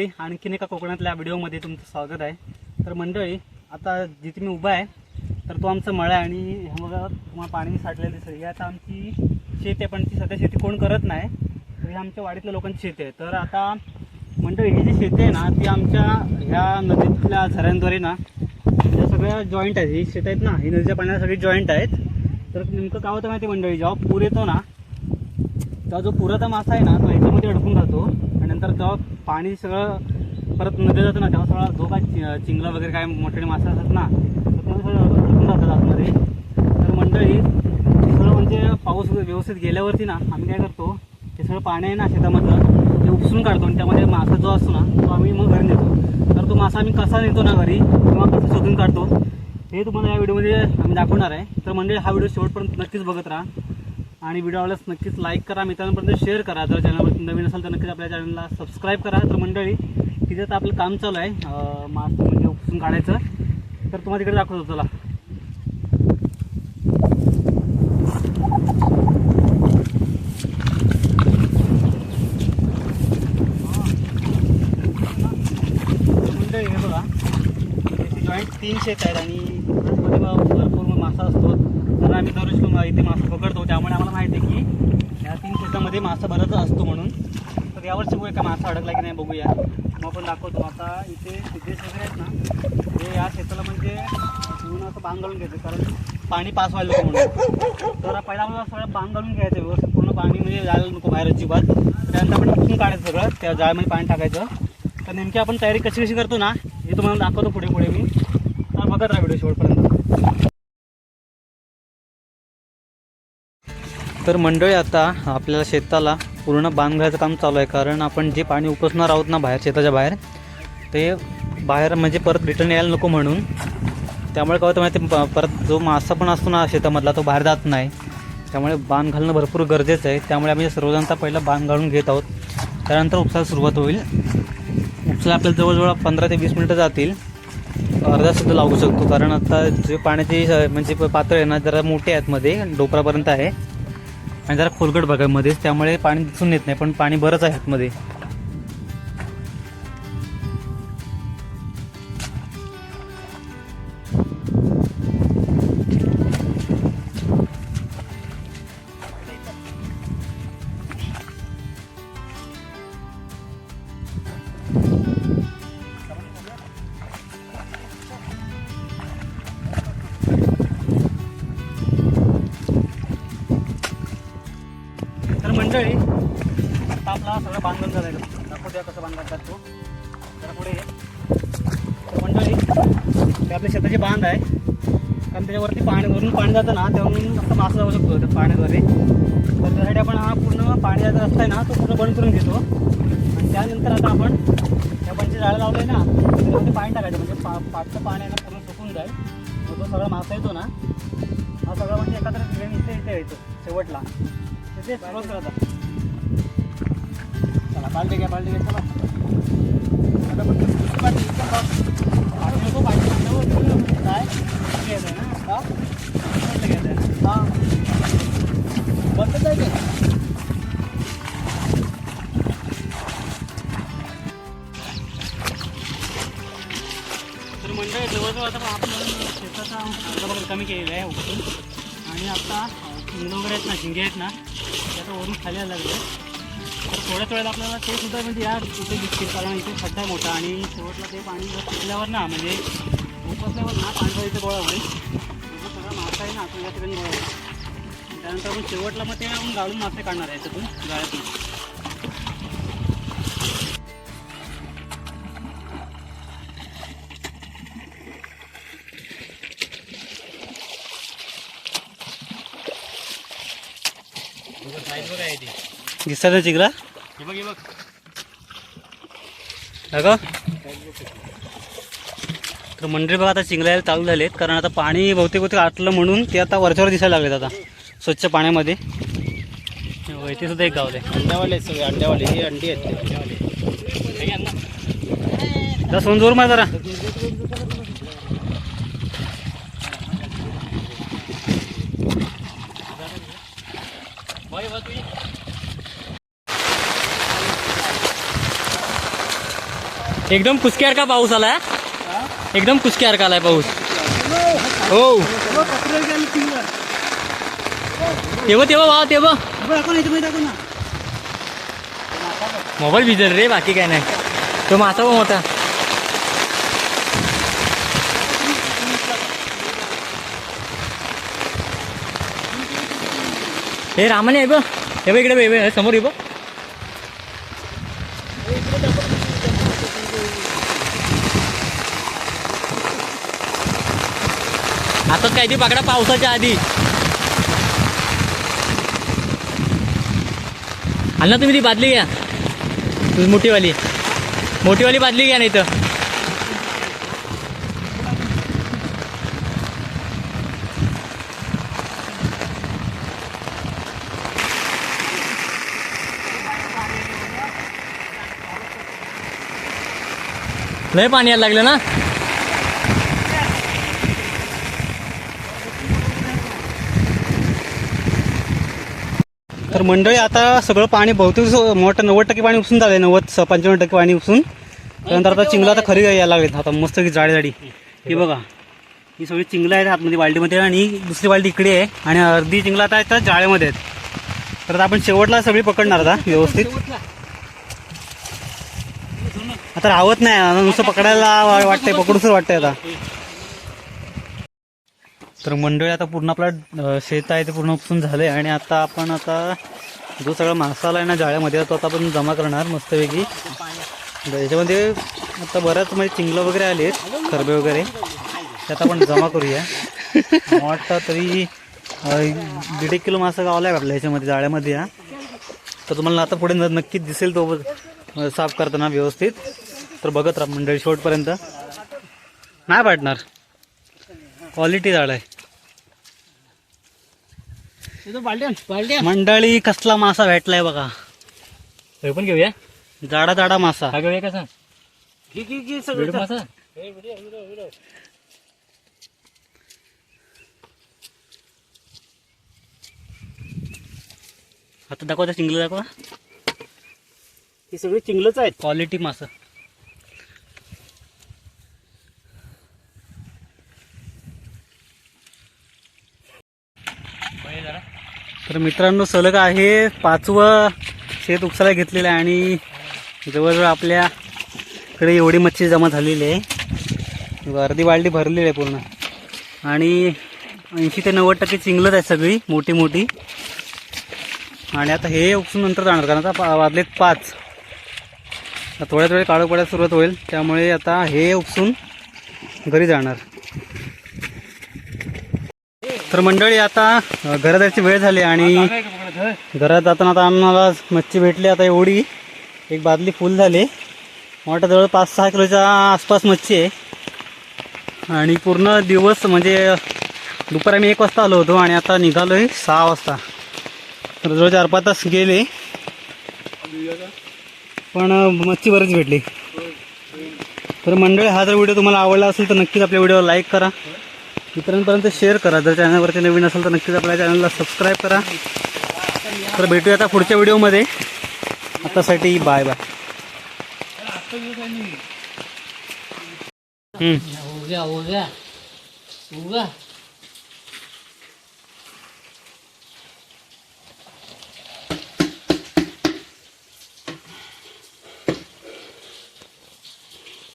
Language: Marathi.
मंडळी आणखीन एका कोकणातल्या व्हिडिओमध्ये तुमचं स्वागत आहे. तर मंडळी आता जिथे मी उभा आहे तर तो आमचा मळा आहे आणि हे बघा तुम्हाला पाणी साठलेलं दिसतं ही आता आमची शेती आहे पण ती सध्या शेती कोण करत नाही. तर ही आमच्या वाडीतल्या लोकांची शेती आहे. तर आता मंडळी ही जी शेती आहे ना ती आमच्या ह्या नदीतल्या झऱ्यांद्वारे ना या सगळ्या जॉईंट आहेत. ही शेत आहेत ना ही नदीच्या पाण्याला सगळी जॉईंट आहेत. तर नेमकं काय होतं माहिती आहे मंडळी? जेव्हा पूर येतो ना तेव्हा जो पुराचा मासा आहे ना तो ह्याच्यामध्ये अडकून जातो तर जेव्हा पाणी सगळं परत नदी जातं ना तेव्हा सगळा जो काय चिंगला वगैरे काय मोठे मासे असतात ना तर सगळं अडकून आतमध्ये. तर मंडळी सगळं म्हणजे पाऊस वगैरे व्यवस्थित गेल्यावरती ना आम्ही काय करतो ते सगळं पाणी आहे ना शेतामधलं ते उपसून काढतो आणि त्यामध्ये मासा जो असतो ना तो आम्ही मग घरी नेतो. तर तो मासा आम्ही कसा नेतो ना घरी किंवा कसं शोधून काढतो हे तुम्हाला या व्हिडिओमध्ये आम्ही दाखवणार आहे. तर मंडळी हा व्हिडिओ शेवटपर्यंत नक्कीच बघत राहा. आणि व्हिडिओ आवडल्यास नक्कीच लाईक करा. मित्रांपर्यंत शेअर करा. जर चॅनलवर नवीन असाल तर नक्कीच आपल्या चॅनलला सबस्क्राईब करा. तर मंडळी तिथे तर आपलं काम चालू आहे. अं, मास म्हणजे उपसून काढायचं. तर तुम्हाला तिकडे दाखवतो चला. मंडळी हे बघा. जॉईंट तीन शेत आहेत आणि भरपूर मासा असतो. आम्ही दररोज इथे मासा पकडतो. त्यामुळे आम्हाला माहिती आहे की या तीन शेतामध्ये मासा बराच असतो म्हणून. तर यावर्षी बघूया का मासा अडकला की नाही बघूया. मग आपण दाखवतो. आता इथे सिद्धेश वगैरे आहेत ना ते या शेताला म्हणजे पूर्ण असं बांध घालून घ्यायचं. कारण पाणी पास व्हायला नको म्हणून. तर पहिला आपल्याला सगळं बांध घालून घ्यायचं व्यवस्थित. पूर्ण पाणी म्हणजे जायला नको बाहेर अजिबात. त्यानंतर आपण उपसून काढायचं सगळं. त्या जाळ्यामध्ये पाणी टाकायचं. तर नेमकी आपण तयारी कशी कशी करतो ना हे तुम्हाला दाखवतो पुढे पुढे मी. तर बघत राहा व्हिडिओ शेवटपर्यंत. तर मंडळी आता आपल्याला शेताला पूर्ण बांध घालायचं काम चालू आहे. कारण आपण जे पाणी उपसणार आहोत ना बाहेर शेताच्या बाहेर ते बाहेर म्हणजे परत रिटर्न यायला नको म्हणून. त्यामुळे काय होतं माहिती प- परत जो मासा पण असतो ना शेतामधला तो बाहेर जात नाही. त्यामुळे बांध घालणं भरपूर गरजेचं आहे. त्यामुळे आम्ही सर्वजणता पहिला बांध घालून घेत आहोत. त्यानंतर उपसायला सुरुवात होईल. उपसायला आपल्याला जवळजवळ पंधरा ते वीस मिनटं जातील. अर्धा सुद्धा लागू शकतो. कारण आता जे पाण्याची म्हणजे पातळ पातळी आहे ना जरा मोठी आहेत मध्ये डोपरापर्यंत आहे. आणि जरा खोलगट भागामध्येच त्यामुळे पाणी दिसून येत नाही पण पाणी बरंच आहे आतमध्ये. पुढे मंडळी ते आपल्या शेताचे बांध आहे. कारण त्याच्यावरती पाणी वरून पाणी जातं ना त्यावरून असं मासा जाऊ शकतो त्या पाण्याद्वारे. तर त्यासाठी आपण हा पूर्ण पाणी जायचा रस्ता आहे ना तो पूर्ण बंद करून घेतो. आणि त्यानंतर आता आपण त्या पंचे जाळं लावलं आहे ना त्याच्यावरती पाणी टाकायचं. म्हणजे पा पाठचं पाणी आहे ना पूर्ण सुकून जाईल. मग तो सगळा मासा येतो ना हा सगळा म्हणजे एकत्र इथे इथे येतो शेवटला. तिथे सर्वच करत चला पालटी घ्या पालटी घ्या चला आता पण नको पाणी काय घ्यायचं आहे ना हा? कोणतं घ्यायचं आहे? हा बंदच आहे ते. तर मंडळी जवळजवळ आता आपण शेताचा अर्धा कमी केलेला आहे उपटून आणि आता शिंगे वगैरे आहेत ना शिंगे आहेत ना ते वरून खाली यायला लागले थोड्याच वेळेला आपल्याला ते सुद्धा म्हणजे या इथे दिसतील. कारण इथे खड्डा मोठा आणि शेवटला ते पाणी जर ना म्हणजे उपसल्यावर ना पांढरा इथे गोळा होईल. सगळा मासा आहे ना तो ठिकाणी गोळा होईल. त्यानंतर आपण शेवटला मग ते आपण गाळून मासे काढणार आहे तिथून गाळ्यातून. दिसतात चिगला का तर मंडळी बघा आता चिंगलायला चालू झालेत. कारण आता पाणी बहुतेक बहुतेक आटलं म्हणून ते आता वरच्यावर दिसायला लागलेत आता. स्वच्छ पाण्यामध्ये. हो, इथे सुद्धा एक गावले. अंड्यावाले सगळे अंड्यावाले. हे अंडी आहेत जरा सोन जोर मार जरा. एकदम कुसक्यासारखा पाऊस आलाय? एकदम कुसक्यासारखा आलाय पाऊस? हो. तेव्हा तेव्हा वा तेव्हा. मोबाईल भिजल रे बाकी काय नाही. तो मासा पण मोठा हे रामाने आहे बघ. हे बघ इकडे समोर ये बघ. आता कैदी पकडा पावसाच्या आधी. अण्णा तुम्ही ती बादली घ्या. तुझी मोठीवाली. मोठीवाली बादली घ्या नाही तर लय पाणी यायला लागलं ना? तर मंडळी आता सगळं पाणी बहुतेक मोठं नव्वद टक्के पाणी उपसून झालंय नव्वद पंच्याण्णव टक्के पाणी उपसून. त्यानंतर आता चिंगला आता खरी यायला लागलेत. आता मस्त की जाडी जाडी. ही बघा. ही सगळी चिंगला आहेत आतमध्ये बालडीमध्ये आणि दुसरी बाल्टी इकडे आहे आणि अर्धी चिंगला आता आहेत जाळ्यामध्ये आहेत. तर आता आपण शेवटला सगळी पकडणार आता व्यवस्थित. आता राहत नाही आता नुसतं पकडायला वा- वाटतंय पकडूच वाटतंय आता. तर मंडळी आता पूर्ण आपला शेत आहे ते पूर्ण उपसून आहे आणि आता आपण आता जो सगळा मासाला आहे ना जाळ्यामध्ये तो आता आपण जमा करणार मस्तपैकी. याच्यामध्ये आता बऱ्याच म्हणजे चिंगलं वगैरे आले आहेत खरबे वगैरे. त्यात आपण जमा करूया. वाटतं तरी दीड एक किलो मासा गावला आहे आपल्या याच्यामध्ये जाळ्यामध्ये हा. तर तुम्हाला आता पुढे न- नक्कीच दिसेल तो साफ करताना व्यवस्थित. तर बघत राहा मंडळी शेवटपर्यंत. नाही पाडणार क्वालिटी झाड आहे. मंडळी कसला मासा भेटलाय बघा. हे पण घेऊया? जाडा जाडा मासा. हा घेऊया कसा? मासा? आता दाखवा त्या चिंगलं दाखवा. ही सगळी चिंगलच आहेत. क्वालिटी मासा. तर मित्रांनो सलग आहे पाचवं शेत उपसायला घेतलेलं आहे आणि जवळजवळ आपल्याकडे एवढी मच्छी जमा झालेली आहे. अर्धी वाढली भरलेली आहे पूर्ण. आणि ऐंशी ते नव्वद टक्के चिंगलत आहे सगळी मोठी मोठी. आणि आता हे उपसून नंतर जाणार कारण आता पा- वाजलेत पाच. थोड्याच वेळ काळं पडायला सुरुवात होईल त्यामुळे आता हे उपसून घरी जाणार. तर मंडळी आता अ, घरात जायची वेळ झाली आणि घरात जाताना आता आम्हाला मच्छी भेटली. आता एवढी एक बादली फुल झाली. मोठ्या जवळ पाच सहा किलोच्या आसपास मच्छी आहे. आणि पूर्ण दिवस म्हणजे दुपारी आम्ही एक वाजता आलो होतो आणि आता निघालो आहे सहा वाजता. तर जवळ चार पाच तास गेले. पण मच्छी बरीच भेटली. तर मंडळी हा जर व्हिडिओ तुम्हाला आवडला असेल तर नक्कीच आपल्या व्हिडिओला लाईक करा. इतरांपर्यंत शेअर करा. जर चॅनलवरती नवीन असेल तर नक्कीच आपल्या चॅनलला सबस्क्राईब करा. तर भेटूया आता पुढच्या व्हिडिओमध्ये आतासाठी बाय बाय